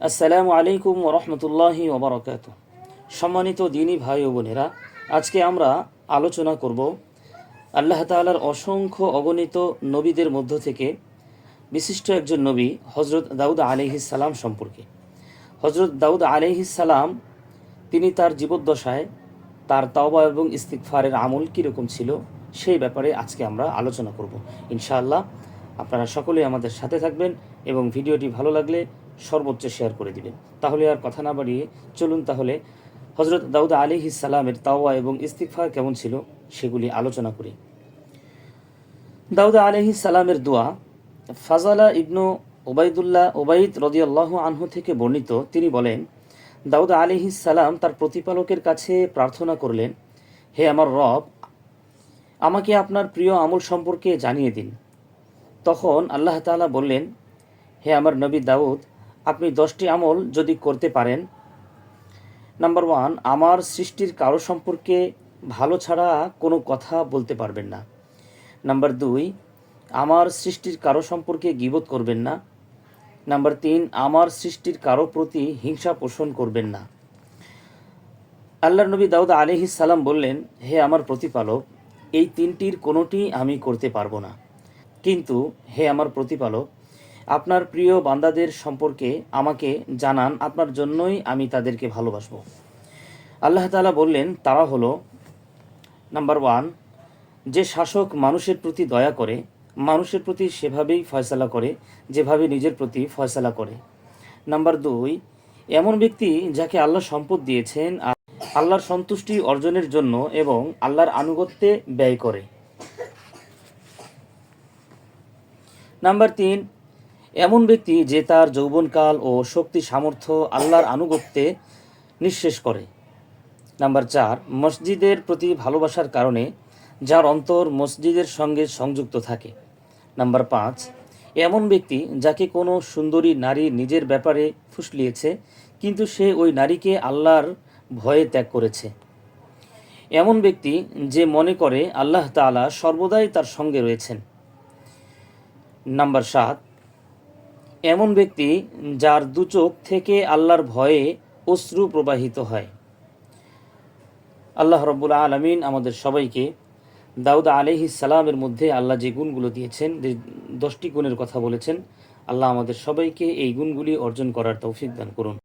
আসসালামু আলাইকুম ওরহমতুল্লাহি ওবরাকাত সম্মানিত দিনী ভাই ও বোনেরা, আজকে আমরা আলোচনা করব আল্লাহ তাআলার অসংখ্য অগণিত নবীদের মধ্য থেকে বিশিষ্ট একজন নবী হজরত দাউদ সালাম সম্পর্কে। হজরত দাউদ সালাম, তিনি তার জীবদ্দশায় তার তাওবা এবং ইস্তিকফারের আমল কীরকম ছিল সেই ব্যাপারে আজকে আমরা আলোচনা করব। ইনশাআল্লাহ আপনারা সকলেই আমাদের সাথে থাকবেন এবং ভিডিওটি ভালো লাগলে সর্বোচ্চ শেয়ার করে দিবেন। তাহলে আর কথা না বাড়িয়ে চলুন তাহলে। হজরত দাউদ আলী সালামের তাওয়া এবং ইস্তিকফার কেমন ছিল সেগুলি আলোচনা করি। দাউদা আলহি সালামের দোয়া ফাজালা ইবনু ওবায়দুল্লাহ ওবায়দ রদিয়াল্লাহ আনহু থেকে বর্ণিত। তিনি বলেন, দাউদ আলিহি সালাম তার প্রতিপালকের কাছে প্রার্থনা করলেন, হে আমার রব, আমাকে আপনার প্রিয় আমল সম্পর্কে জানিয়ে দিন। তখন আল্লাহ তাআলা বললেন, হে আমার নবী দাউদ আপনি দশটি আমল যদি করতে পারেন। নাম্বার ওয়ান আমার সৃষ্টির কারও সম্পর্কে ভালো ছাড়া কোনো কথা বলতে পারবেন না। নাম্বার দুই, আমার সৃষ্টির কারও সম্পর্কে গিবত করবেন না। নাম্বার তিন, আমার সৃষ্টির কারও প্রতি হিংসা পোষণ করবেন না। আল্লাহ নবী দাউদ আলিহিস সালাম বললেন, হে আমার প্রতিপালক, এই তিনটির কোনোটি আমি করতে পারব না। কিন্তু হে আমার প্রতিপালক আপনার প্রিয় বান্দাদের সম্পর্কে আমাকে জানান। আপনার জন্যই আমি তাদেরকে ভালোবাসবো। আল্লাহ তালা বললেন, তারা হলো নাম্বার ওয়ান যে শাসক মানুষের প্রতি দয়া করে, মানুষের প্রতি সেভাবেই ফয়সালা করে, যেভাবে নিজের প্রতি ফয়সালা করে। নাম্বার দুই, এমন ব্যক্তি যাকে আল্লাহ সম্পদ দিয়েছেন আল্লাহর সন্তুষ্টি অর্জনের জন্য এবং আল্লাহর আনুগত্যে ব্যয় করে। নাম্বার তিন এমন ব্যক্তি যে তার যৌবনকাল ও শক্তি সামর্থ্য আল্লাহর আনুগত্যে নিঃশেষ করে। নাম্বার চার, মসজিদের প্রতি ভালোবাসার কারণে যার অন্তর মসজিদের সঙ্গে সংযুক্ত থাকে। নাম্বার পাঁচ, এমন ব্যক্তি যাকে কোনো সুন্দরী নারী নিজের ব্যাপারে ফুসলিয়েছে, কিন্তু সে ওই নারীকে আল্লাহর ভয়ে ত্যাগ করেছে। এমন ব্যক্তি যে মনে করে আল্লাহ তাআলা সর্বদাই তার সঙ্গে রয়েছেন। নাম্বার সাত এমন ব্যক্তি যার দুচোখ থেকে আল্লাহর ভয়ে অশ্রু প্রবাহিত হয়। আল্লাহ রব্বুল আলমিন আমাদের সবাইকে দাউদ আলহি সালামের মধ্যে আল্লাহ যে গুণগুলো দিয়েছেন, যে দশটি গুণের কথা বলেছেন, আল্লাহ আমাদের সবাইকে এই গুণগুলি অর্জন করার তৌফিক দান করুন।